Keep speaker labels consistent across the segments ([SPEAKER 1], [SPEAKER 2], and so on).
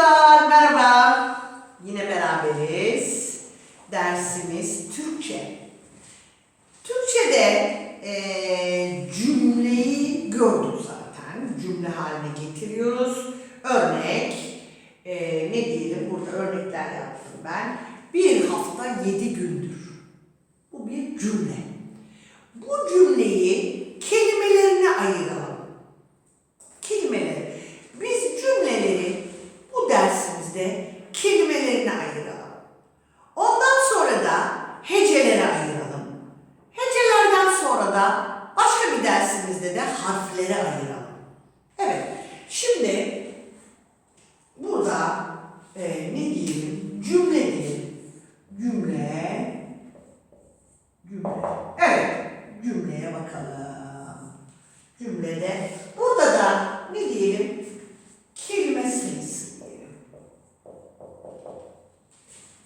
[SPEAKER 1] çocuklar merhaba. Yine beraberiz. Dersimiz Türkçe. Türkçe'de eee, cümleyi gördük zaten. Cümle haline getiriyoruz. Örnek eee, ne diyelim burada örnekler yaptım ben. Bir hafta yedi gündür. Bu bir cümle. Bu cümleyi kelimelerine ayıralım kelimeleri. Biz cümleleri bu dersimizde kelimelerine ayıralım. Ondan sonra da hecelere ayıralım. Hecelerden sonra da başka bir dersimizde de harflere ayıralım. Evet, şimdi burada e, ne diyelim? Cümle diyelim. Cümle, cümle. Evet, cümleye bakalım cümlede. Burada da ne diyelim? Kelime sayısı diyelim.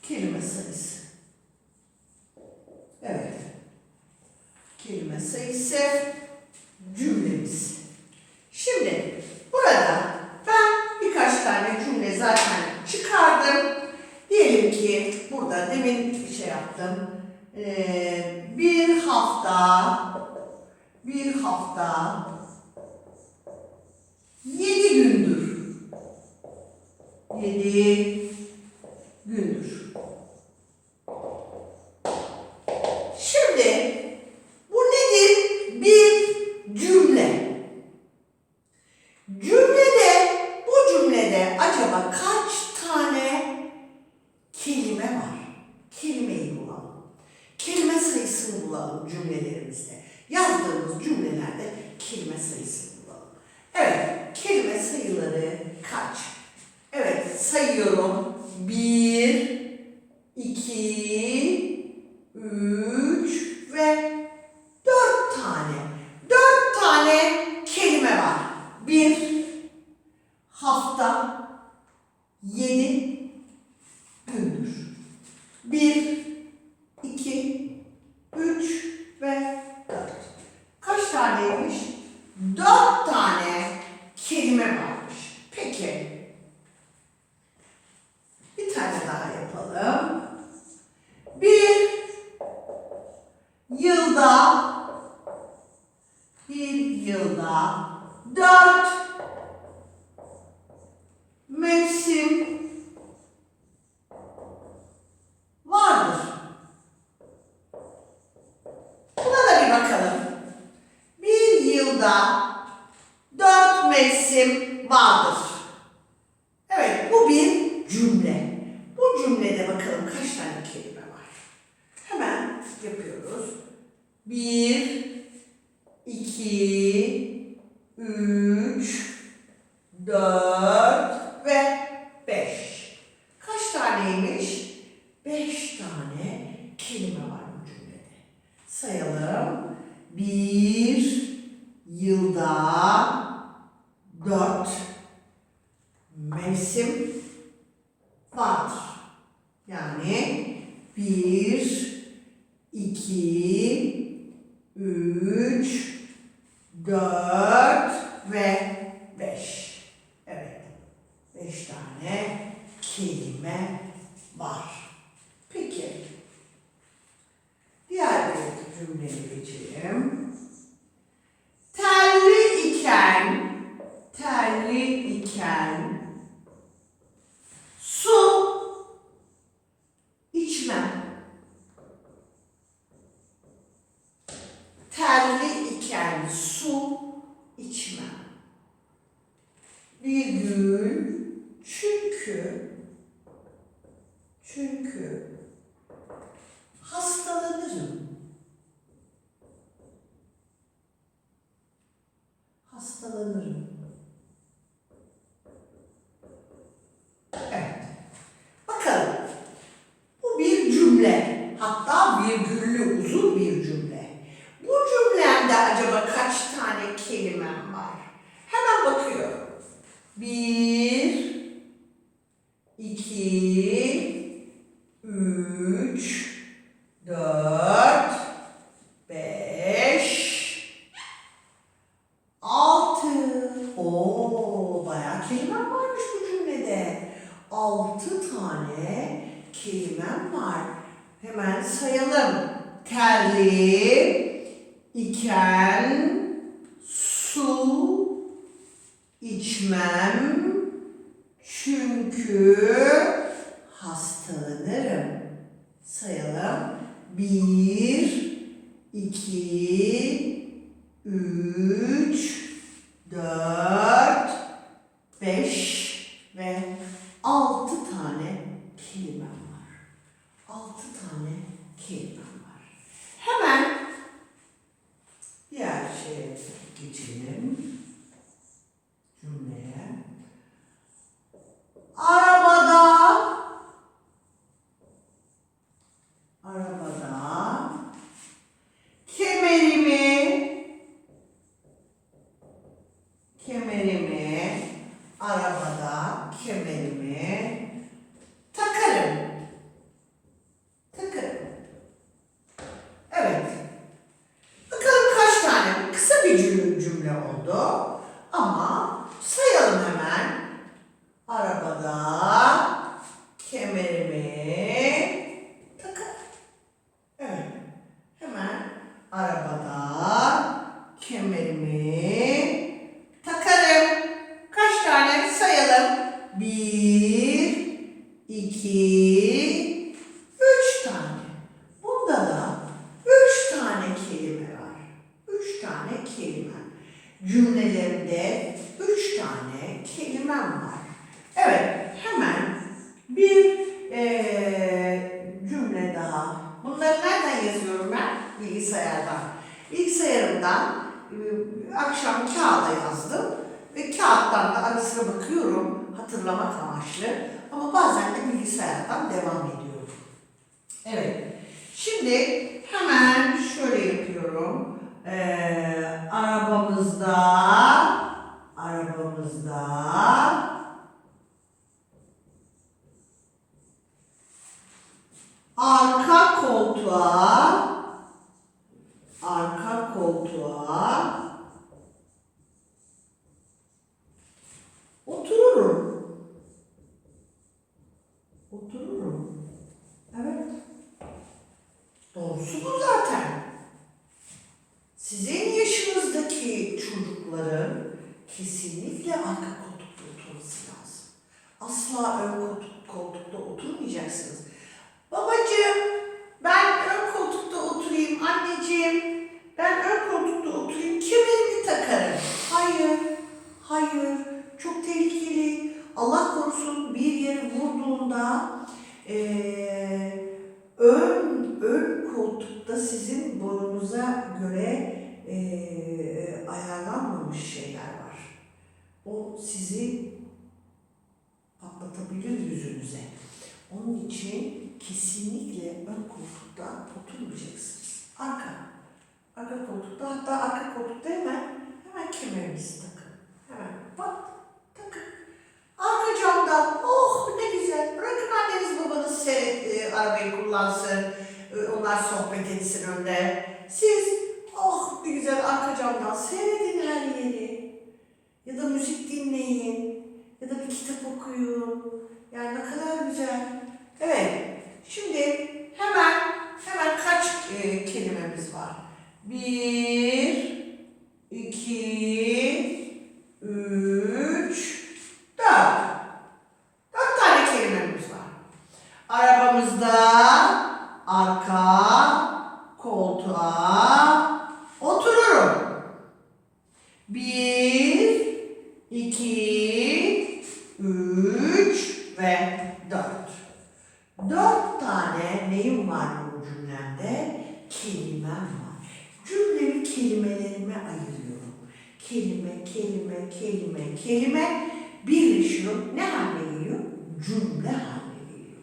[SPEAKER 1] Kelime sayısı. Evet. Kelime sayısı cümlemiz. Şimdi burada ben birkaç tane cümle zaten çıkardım. Diyelim ki burada demin bir şey yaptım. Ee, bir hafta bir hafta yedi gündür. Yedi gündür. Şimdi bu nedir? Bir cümle. Cümlede, bu cümlede acaba kaç tane kelime var? Kelimeyi bulalım. Kelime sayısını bulalım cümlelerimizde. Yazdığımız cümlelerde kelime. Evet, kelime sayıları kaç? Evet, sayıyorum. Bir, iki, üç ve dört tane. Dört tane kelime var. Bir hafta yedi gündür. Bir, iki, üç ve dört. Kaç taneymiş? Dört tane kelime varmış. Peki. Bir tane daha yapalım. Bir yılda bir yılda dört mevsim vardır. Buna da bir bakalım. Bir yılda dört mevsim vardır. Evet, bu bir cümle. Bu cümlede bakalım kaç tane kelime var. Hemen yapıyoruz. Bir, iki, üç, dört ve beş. Kaç taneymiş? Beş tane kelime var bu cümlede. Sayalım. Bir yılda dört mevsim vardır. Yani bir, iki, üç, dört ve beş. Evet. Beş tane kelime var. Peki. Diğer bir cümleye geçelim. Terli iken, terli iken su içmem. Terli iken su içmem. Bir gün çünkü çünkü hastalanırım. Hastalanırım. Evet. Bakalım. Bu bir cümle. Hatta virgüllü uzun bir cümle. Bu cümlemde acaba kaç tane kelimem var? Hemen bakıyorum. Bir, iki, üç, dört, beş, altı. Oo, bayağı kelimem varmış bu cümlede. altı tane kelimem var. Hemen sayalım. Terli, iken, su, içmem, çünkü hastalanırım. Sayalım. Bir, iki, üç, dört, beş ve altı tane kelimem var. Altı tane kelimem var. Hemen diğer şeye geçelim. Oldu. Ara sıra bakıyorum hatırlamak amaçlı. Ama bazen de bilgisayardan devam ediyorum. Evet. Şimdi hemen şöyle yapıyorum. Ee, arabamızda arabamızda arka koltuğa arka koltuğa otururum. Otururum. Evet. Doğrusu bu zaten. Sizin yaşınızdaki çocukların kesinlikle arka koltukta oturması lazım. Asla ön koltuk, koltukta oturmayacaksınız. Babacığım ben ön koltukta oturayım anneciğim. Ben ön koltukta oturayım kemerimi takarım. Hayır, hayır çok tehlikeli. Allah korusun bir yere vurduğunda eee ön ön koltukta sizin boyunuza göre eee, ayarlanmamış şeyler var. O sizi patlatabilir yüzünüze. Onun için kesinlikle ön koltukta oturmayacaksınız. Arka. Arka koltukta hatta arka koltukta hemen hemen kemerinizi takın. Hemen pat takın. Arka camdan oh ne güzel. Bırakın anneniz babanız seyret, e, arabayı kullansın. E, onlar sohbet etsin önde. Siz oh ne güzel arka camdan seyredin her yeri. Ya da müzik dinleyin. Ya da bir kitap okuyun. Yani ne kadar güzel. Evet. Şimdi hemen hemen kaç e, kelimemiz var? Bir, iki, üç, dört. Dört tane kelimemiz var. Arabamızda arka koltuğa otururum. Bir, iki, üç ve dört. Dört tane neyim var bu cümlemde? Kelimem var. Kelimelerime ayırıyorum. Kelime, kelime, kelime, kelime birleşiyor. Ne haline geliyor? Cümle haline geliyor.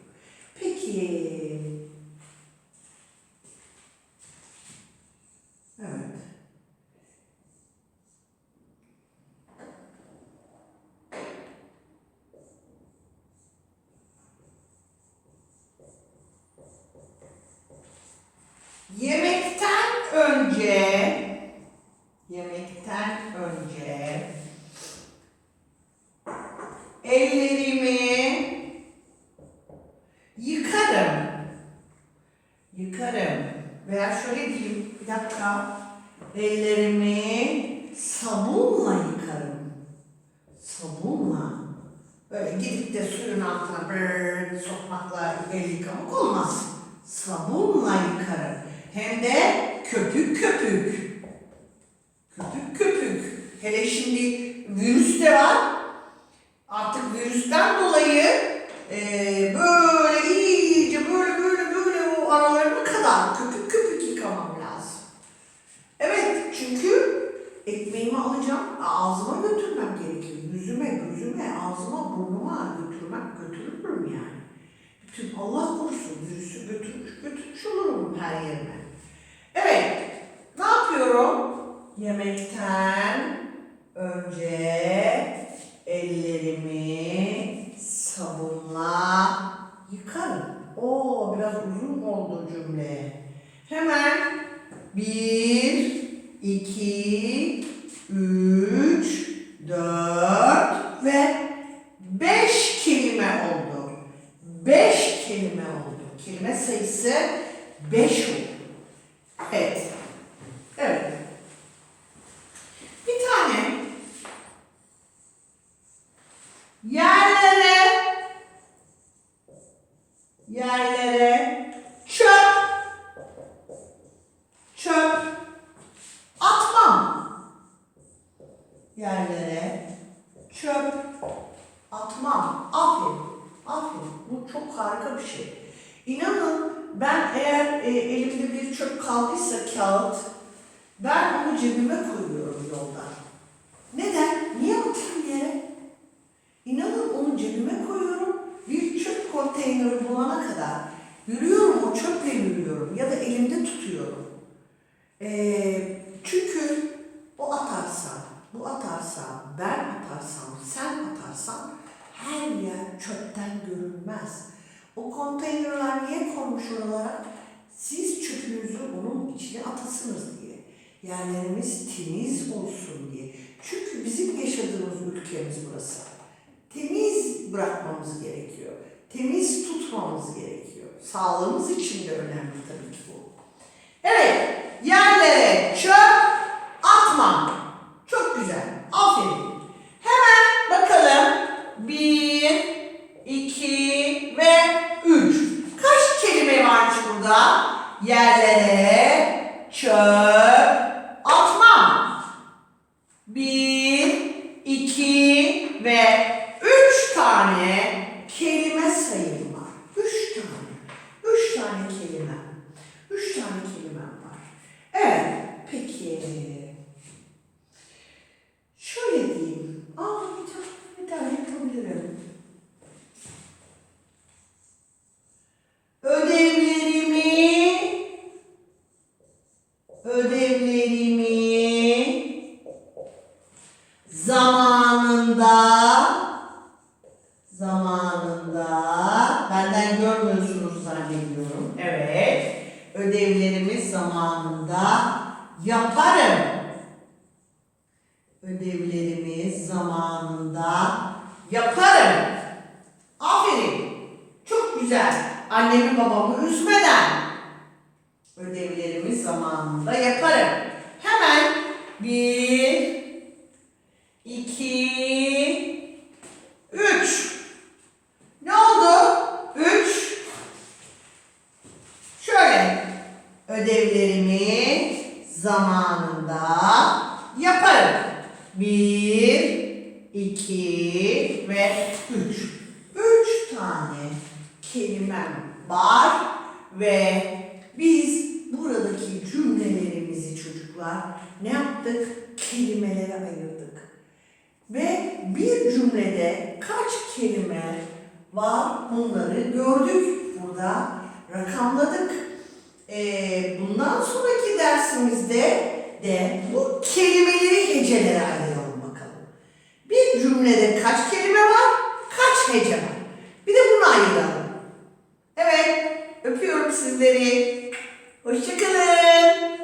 [SPEAKER 1] Peki. Evet. Yemekten önce yemekten önce ellerimi sefer şöyle diyeyim. Bir dakika. Ellerimi sabunla yıkarım. Sabunla. Böyle gidip de suyun altına böyle sokmakla el yıkamak olmaz. Sabunla yıkarım. Hem de köpük köpük. Köpük köpük. Hele şimdi virüs de var. Artık virüsten dolayı eee, böyle iyice böyle böyle böyle o aralarına kadar köpük köpük yıkamam lazım. Evet çünkü ekmeğimi alacağım ağzıma götürmem gerekiyor. Yüzüme, gözüme, ağzıma, burnuma götürmek götürürüm yani. Bütün Allah korusun virüsü götürmüş götürmüş olurum her yerime. Evet ne yapıyorum? Yemekten önce ellerimi sabunla yıkarım. Oo biraz uzun oldu cümle. Hemen bir, iki, üç, dört ve beş kelime oldu. Beş kelime oldu. Kelime sayısı beş oldu. Evet. Evet. Bir tane yerlere yerlere çöp çöp atmam. Yerlere çöp atmam. Aferin. Aferin. Bu çok harika bir şey. İnanın ben eğer e, elimde bir çöp kaldıysa kağıt ben onu cebime koyuyorum yolda. Neden? Niye atayım yere? İnanın onu cebime koyuyorum. Bir çöp konteyneri bulana kadar yürüyorum o çöple yürüyorum ya da elimde tutuyorum. Ee, çünkü o atarsa, bu atarsa, ben atarsam, sen atarsan her yer çöpten görünmez. O konteynerler niye konmuş oralara? Siz çöpünüzü onun içine atasınız diye. Yerlerimiz temiz olsun diye. Çünkü bizim yaşadığımız ülkemiz burası. Temiz bırakmamız gerekiyor. Temiz tutmamız gerekiyor. Sağlığımız için de önemli tabii ki bu. Evet, yerlere çöp atmam. Çok güzel. Aferin. Hemen bakalım. Bir, iki ve üç. Kaç kelime varmış burada? Yerlere çöp atmam. Bir, iki ve üç tane kelime sayım var. Üç tane. Üç tane kelime. Üç tane kelimem var. Evet, peki. Şöyle diyeyim. Aa, bir tane, bir tane yapabilirim. Ödevlerimi, ödevlerimi zamanında, zamanında, benden görmüyorsunuz zannediyorum. Evet, ödevlerimi zamanında yaparım. Ödevlerimi zamanında yaparım. Aferin. Çok güzel. Annemi babamı üzmeden ödevlerimi zamanında yaparım. Hemen bir, iki, üç. Ne oldu? Üç. Şöyle. Ödevlerimi zamanında yaparım. Bir, iki ve üç. Üç tane kelimem var ve biz buradaki cümlelerimizi çocuklar ne yaptık? Kelimelere ayırdık. Ve bir cümlede kaç kelime var bunları gördük. Burada rakamladık. Ee, bundan sonraki dersimizde de bu kelimeleri hecelere ayıralım bakalım. Bir cümlede kaç kelime var, kaç hece var? Bir de bunu ayıralım. Evet, öpüyorum sizleri. Hoşçakalın.